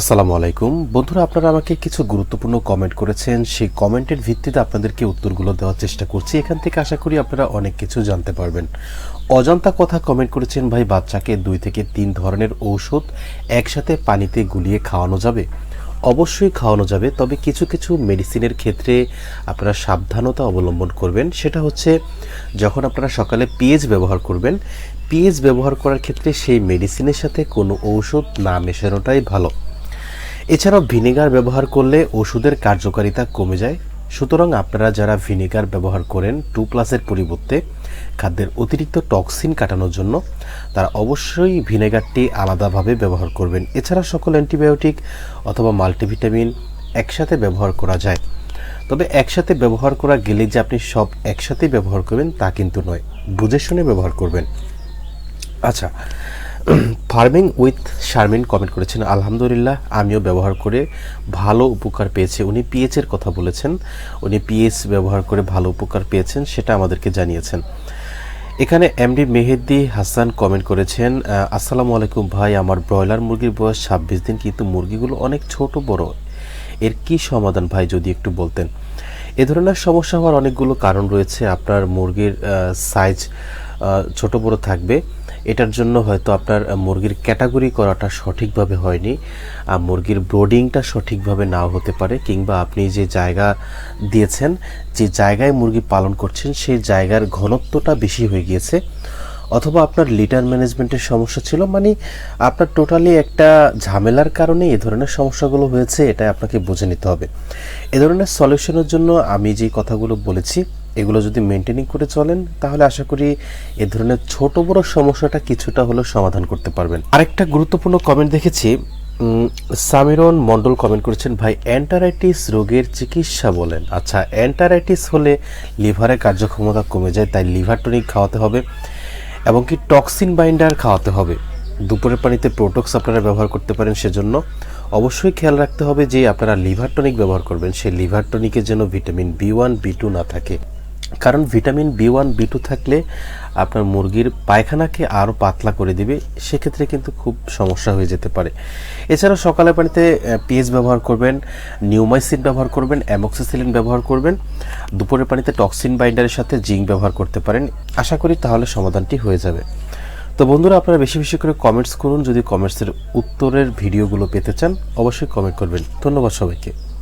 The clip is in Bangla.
আসসালামু আলাইকুম। বন্ধুরা, আপনারা আমাকে কিছু গুরুত্বপূর্ণ কমেন্ট করেছেন। সেই কমেন্টের ভিত্তিতে আপনাদেরকে উত্তরগুলো দেওয়ার চেষ্টা করছি। এখান থেকে আশা করি আপনারা অনেক কিছু জানতে পারবেন। অজান্তা কথা কমেন্ট করেছেন, ভাই, বাচ্চাকে দুই থেকে তিন ধরনের ঔষধ একসাথে পানিতে গুলিয়ে খাওয়ানো যাবে? অবশ্যই খাওয়ানো যাবে, তবে কিছু কিছু মেডিসিনের ক্ষেত্রে আপনারা সাবধানতা অবলম্বন করবেন। সেটা হচ্ছে, যখন আপনারা সকালে পিএইচ ব্যবহার করবেন, পিএইচ ব্যবহার করার ক্ষেত্রে সেই মেডিসিনের সাথে কোনো ঔষধ না মেশানোটাই ভালো। এছাড়াও ভিনেগার ব্যবহার করলে ওষুধের কার্যকারিতা কমে যায়। সুতরাং আপনারা যারা ভিনেগার ব্যবহার করেন, টু প্লাসের পরিবর্তে খাদ্যের অতিরিক্ত টক্সিন কাটানোর জন্য, তারা অবশ্যই ভিনেগারটি আলাদাভাবে ব্যবহার করবেন। এছাড়া সকল অ্যান্টিবায়োটিক অথবা মাল্টিভিটামিন একসাথে ব্যবহার করা যায়। তবে একসাথে ব্যবহার করা গেলে যে আপনি সব একসাথে ব্যবহার করবেন তা কিন্তু নয়, বুঝে শুনে ব্যবহার করবেন। আচ্ছা ফার্মিং উইথ শারমিন কমেন্ট করেছেন, আলহামদুলিল্লাহ, আমিও ব্যবহার করে ভালো উপকার পেয়েছে। উনি পিএইচ এর কথা বলেছেন, উনি পিএইচ ব্যবহার করে ভালো উপকার পেয়েছেন, সেটা আমাদেরকে জানিয়েছেন। এখানে এমডি মেহেদি হাসান কমেন্ট করেছেন আসসালামু আলাইকুম ভাই, আমার ব্রয়লার মুরগির বয়স ছাব্বিশ দিন, কিন্তু মুরগিগুলো অনেক ছোট বড়। এর কি সমাধান ভাই, যদি একটু বলতেন? এ ধরনের সমস্যা হওয়ার অনেকগুলো কারণ রয়েছে। আপনার মুরগির সাইজ ছোট বড় থাকবে। এটার জন্য হয়তো আপনার মুরগির ক্যাটাগরি করাটা সঠিকভাবে হয়নি। মুরগির ব্রোডিংটা সঠিকভাবে নাও হতে পারে কিংবা আপনি যে জায়গা দিয়েছেন, যে জায়গায় মুরগি পালন করছেন, সেই জায়গার ঘনত্বটা বেশি হয়ে গিয়েছে। অথবা আপনার লিটার ম্যানেজমেন্টের সমস্যা ছিল মানে আপনার টোটালি একটা ঝামেলার কারণে এ ধরনের সমস্যাগুলো হয়েছে এটা আপনাকে বুঝে নিতে হবে। এ ধরনের সলিউশনের জন্য আমি যে কথাগুলো বলেছি এগুলো যদি মেনটেনিং করে চলেন, তাহলে আশা করি এ ধরনের ছোট বড় সমস্যাটা কিছুটা হলেও সমাধান করতে পারবেন। আরেকটা গুরুত্বপূর্ণ কমেন্ট দেখেছি সামিরন মন্ডল কমেন্ট করেছেন, ভাই, অ্যান্টারাইটিস রোগের চিকিৎসা বলেন। আচ্ছা অ্যান্টারাইটিস হলে লিভারের কার্যক্ষমতা কমে যায়, তাই লিভার টনিক খাওয়াতে হবে এবং কি টক্সিন বাইন্ডার খাওয়াতে হবে। দুপুরের পানিতে প্রোটক্স আপনারা ব্যবহার করতে পারেন সেজন্য। অবশ্যই খেয়াল রাখতে হবে যে আপনারা লিভার টনিক ব্যবহার করবেন, সেই লিভার টনিকে যেন vitamin B one, B two না থাকে। কারণ vitamin B one, B two থাকলে আপনার মুরগির পায়খানাকে আরও পাতলা করে দিবে, সেক্ষেত্রে কিন্তু খুব সমস্যা হয়ে যেতে পারে। এছাড়া সকালে পানিতে পিএইচ ব্যবহার করবেন, নিউমাইসিন ব্যবহার করবেন, অ্যামক্সিসিলিন ব্যবহার করবেন, দুপুরের পানিতে টক্সিন বাইন্ডারের সাথে জিঙ্ক ব্যবহার করতে পারেন। আশা করি তাহলে সমাধানটি হয়ে যাবে। তো বন্ধুরা, আপনারা বেশি বেশি করে কমেন্টস করুন। যদি কমেন্টসের উত্তরের ভিডিওগুলো পেতে চান, অবশ্যই কমেন্ট করবেন। ধন্যবাদ সবাইকে।